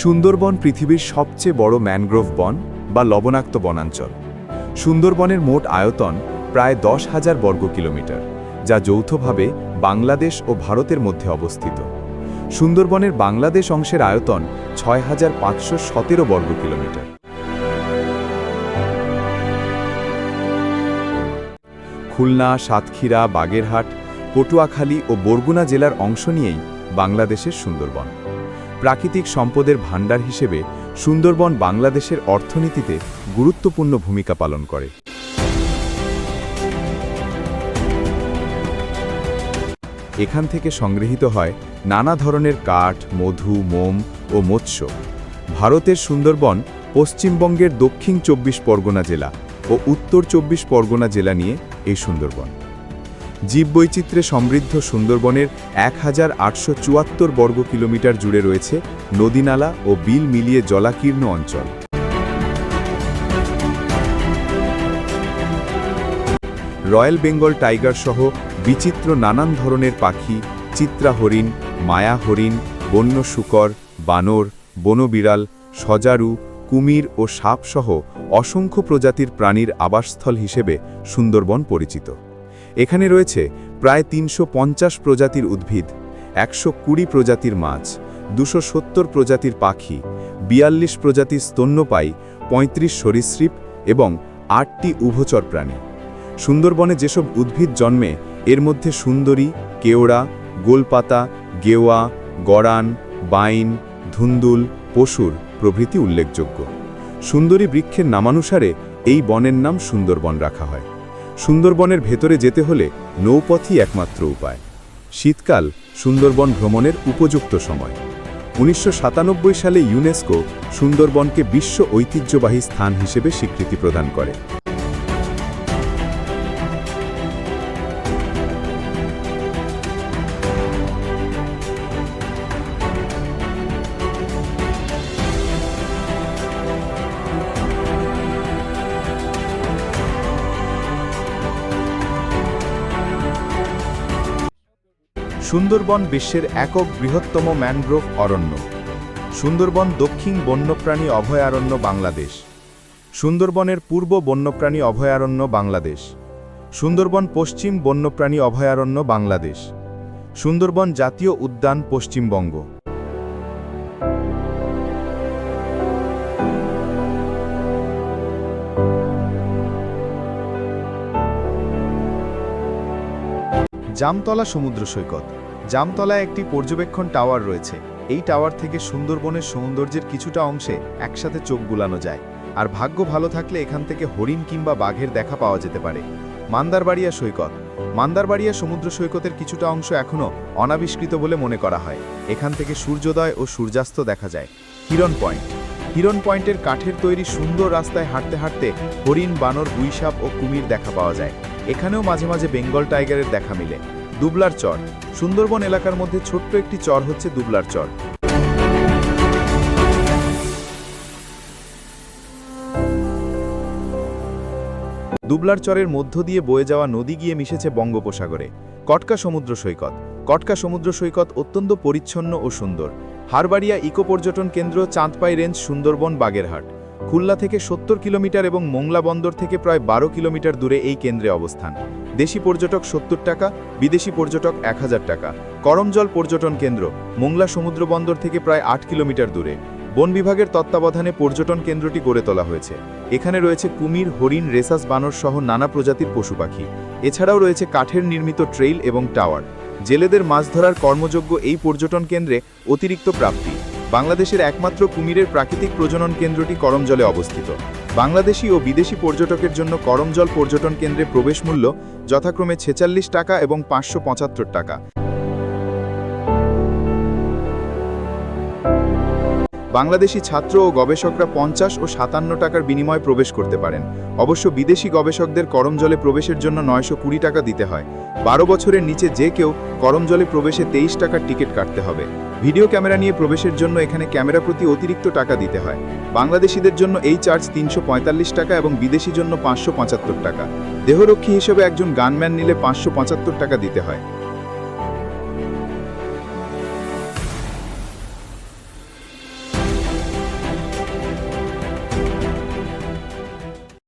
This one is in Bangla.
সুন্দরবন পৃথিবীর সবচেয়ে বড় ম্যানগ্রোভ বন বা লবণাক্ত বনাঞ্চল। সুন্দরবনের মোট আয়তন প্রায় দশ হাজার বর্গ কিলোমিটার, যা যৌথভাবে বাংলাদেশ ও ভারতের মধ্যে অবস্থিত। সুন্দরবনের বাংলাদেশ অংশের আয়তন ছয় হাজার পাঁচশো সতেরো বর্গ কিলোমিটার। খুলনা, সাতক্ষীরা, বাগেরহাট, পটুয়াখালী ও বরগুনা জেলার অংশ নিয়েই বাংলাদেশের সুন্দরবন। প্রাকৃতিক সম্পদের ভাণ্ডার হিসেবে সুন্দরবন বাংলাদেশের অর্থনীতিতে গুরুত্বপূর্ণ ভূমিকা পালন করে। এখান থেকে সংগৃহীত হয় নানা ধরনের কাঠ, মধু, মোম ও মৎস্য। ভারতের সুন্দরবন পশ্চিমবঙ্গের দক্ষিণ চব্বিশ পরগনা জেলা ও উত্তর চব্বিশ পরগনা জেলা নিয়ে এই সুন্দরবন। জীববৈচিত্র্যে সমৃদ্ধ সুন্দরবনের এক হাজার আটশো চুয়াত্তর বর্গ কিলোমিটার জুড়ে রয়েছে নদীনালা ও বিল মিলিয়ে জলাকীর্ণ অঞ্চল। রয়্যাল বেঙ্গল টাইগার সহ বিচিত্র নানান ধরনের পাখি, চিত্রা হরিণ, মায়া হরিণ, বন্য শুকর, বানর, বনবিড়াল, সজারু, কুমির ও সাপসহ অসংখ্য প্রজাতির প্রাণীর আবাসস্থল হিসেবে সুন্দরবন পরিচিত। এখানে রয়েছে প্রায় তিনশো পঞ্চাশ প্রজাতির উদ্ভিদ, একশো কুড়ি প্রজাতির মাছ, দুশো প্রজাতির পাখি, বিয়াল্লিশ প্রজাতির স্তন্যপায়ী, পঁয়ত্রিশ সরীসৃপ এবং আটটি উভচর প্রাণী। সুন্দরবনে যেসব উদ্ভিদ জন্মে, এর মধ্যে সুন্দরী, কেওড়া, গোলপাতা, গেওয়া গড়ান বাইন, ধুন্দুল, পশুর প্রভৃতি উল্লেখযোগ্য। সুন্দরী বৃক্ষের নামানুসারে এই বনের নাম সুন্দরবন রাখা হয়। সুন্দরবনের ভেতরে যেতে হলে নৌপথই একমাত্র উপায়। শীতকাল সুন্দরবন ভ্রমণের উপযুক্ত সময়। উনিশশো সাতানব্বই সালে ইউনেস্কো সুন্দরবনকে বিশ্ব ঐতিহ্যবাহী স্থান হিসেবে স্বীকৃতি প্রদান করে। সুন্দরবন বিশ্বের একক বৃহত্তম ম্যানগ্রোভ অরণ্য। সুন্দরবন দক্ষিণ বন্যপ্রাণী অভয়ারণ্য বাংলাদেশ। সুন্দরবনের পূর্ব বন্যপ্রাণী অভয়ারণ্য বাংলাদেশ। সুন্দরবন পশ্চিম বন্যপ্রাণী অভয়ারণ্য বাংলাদেশ। সুন্দরবন জাতীয় উদ্যান পশ্চিমবঙ্গ। জামতলা সমুদ্র সৈকত। জামতলায় একটি পর্যবেক্ষণ টাওয়ার রয়েছে। এই টাওয়ার থেকে সুন্দরবনের সৌন্দর্যের কিছুটা অংশে একসাথে চোখ বুলানো যায়। আর ভাগ্য ভালো থাকলে এখান থেকে হরিণ কিংবা বাঘের দেখা পাওয়া যেতে পারে। মান্দারবাড়িয়া সৈকত। মান্দারবাড়িয়া সমুদ্র সৈকতের কিছুটা অংশ এখনও অনাবিষ্কৃত বলে মনে করা হয়। এখান থেকে সূর্যোদয় ও সূর্যাস্ত দেখা যায়। হিরন পয়েন্ট। হিরন পয়েন্টের কাঠের তৈরি সুন্দর রাস্তায় হাঁটতে হাঁটতে হরিণ, বানর, গুইসাপ ও কুমির দেখা পাওয়া যায়। এখানেও মাঝে মাঝে বেঙ্গল টাইগারের দেখা মিলে। দুবলার চর। সুন্দরবন এলাকার মধ্যে ছোট্ট একটি চর হচ্ছে দুবলার চর। দুবলার চরের মধ্য দিয়ে বয়ে যাওয়া নদী গিয়ে মিশেছে বঙ্গোপসাগরে। কটকা সমুদ্র সৈকত। কটকা সমুদ্র সৈকত অত্যন্ত পরিচ্ছন্ন ও সুন্দর। হারবাড়িয়া ইকো পর্যটন কেন্দ্র চাঁদপাই রেঞ্জ সুন্দরবন বাগেরহাট। খুলনা থেকে সত্তর কিলোমিটার এবং মোংলা বন্দর থেকে প্রায় বারো কিলোমিটার দূরে এই কেন্দ্রে অবস্থান। দেশি পর্যটক সত্তর টাকা, বিদেশি পর্যটক এক হাজার টাকা। করমজল পর্যটন কেন্দ্র, মোংলা সমুদ্র বন্দর থেকে প্রায় আট কিলোমিটার দূরে। বন বিভাগের তত্ত্বাবধানে পর্যটন কেন্দ্রটি গড়ে তোলা হয়েছে। এখানে রয়েছে কুমির, হরিণ, রেসাস, বানর সহ নানা প্রজাতির পশু পাখি। এছাড়াও রয়েছে কাঠের নির্মিত ট্রেইল এবং টাওয়ার। জেলেদের মাছ ধরার কর্মযোগ্য এই পর্যটন কেন্দ্রে অতিরিক্ত প্রাপ্তি। বাংলাদেশের একমাত্র কুমিরের প্রাকৃতিক প্রজনন কেন্দ্রটি করমজলে অবস্থিত। বাংলাদেশি ও বিদেশি পর্যটকের জন্য করমজল পর্যটন কেন্দ্রে প্রবেশ মূল্য যথাক্রমে ছেচাল্লিশ টাকা এবং পাঁচশো পঁচাত্তর টাকা। বাংলাদেশি ছাত্র ও গবেষকরা পঞ্চাশ ও সাতান্ন টাকার বিনিময়ে প্রবেশ করতে পারেন। অবশ্য বিদেশি গবেষকদের করমজলে প্রবেশের জন্য নয়শো কুড়ি টাকা দিতে হয়। বারো বছরের নিচে যে কেউ করমজলে প্রবেশে তেইশ টাকার টিকিট কাটতে হবে। ভিডিও ক্যামেরা নিয়ে প্রবেশের জন্য এখানে ক্যামেরা প্রতি অতিরিক্ত টাকা দিতে হয়। বাংলাদেশিদের জন্য এই চার্জ তিনশো পঁয়তাল্লিশ টাকা এবং বিদেশি জন্য পাঁচশো পঁচাত্তর টাকা। দেহরক্ষী হিসেবে একজন গানম্যান নিলে পাঁচশো পঁচাত্তর টাকা দিতে হয়।